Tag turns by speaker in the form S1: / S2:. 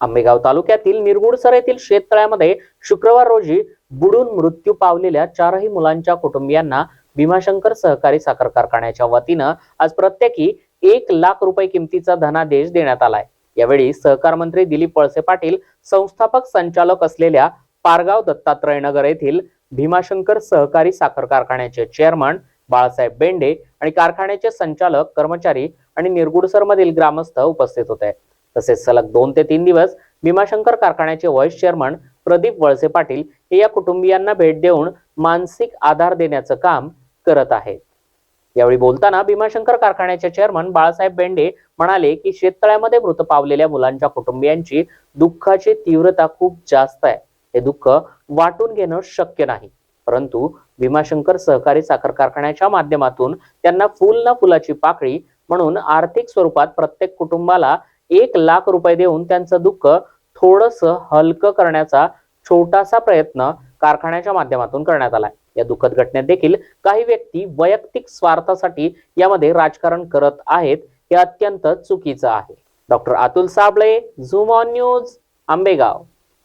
S1: आंबेगाव तालुक्यातील निरगुडसर येथील शेततळ्यामध्ये शुक्रवार रोजी बुडून मृत्यू पावलेल्या चारही मुलांच्या कुटुंबियांना भीमाशंकर सहकारी साखर कारखान्याच्या वतीनं आज प्रत्येकी एक लाख रुपये किमतीचा धनादेश देण्यात आलाय. यावेळी सहकार मंत्री दिलीप पळसे पाटील संस्थापक संचालक असलेल्या पारगाव दत्तात्रय नगर येथील भीमाशंकर सहकारी साखर कारखान्याचे चेअरमन बाळासाहेब बेंडे आणि कारखान्याचे संचालक कर्मचारी आणि निरगुडसर मधील ग्रामस्थ उपस्थित होते. तसेच सलग दोन ते तीन दिवस भीमाशंकर कारखान्याचे व्हाईस चेअरमन प्रदीप वळसे पाटील हे या कुटुंबियांना भेट देऊन मानसिक आधार देण्याचं काम करत आहेत. यावेळी बोलताना भीमाशंकर कारखान्याचे चेअरमन बाळासाहेब बेंडे म्हणाले की शेततळ्यामध्ये मृत पावलेल्या मुलांच्या कुटुंबियांची दुःखाची तीव्रता खूप जास्त आहे. हे दुःख वाटून घेणं शक्य नाही. परंतु भीमाशंकर सहकारी साखर कारखान्याच्या माध्यमातून त्यांना फुल ना फुलाची पाकळी म्हणून आर्थिक स्वरूपात प्रत्येक कुटुंबाला एक लाख रुपये देऊन त्यांचं दुःख थोडस हलकं करण्याचा छोटासा प्रयत्न कारखान्याच्या माध्यमातून करण्यात आलाय. या दुःखद घटनेत देखील काही व्यक्ती वैयक्तिक स्वार्थासाठी यामध्ये राजकारण करत आहेत हे अत्यंत चुकीचं आहे. Doctor Atul Sable zoom on news Ambegaon.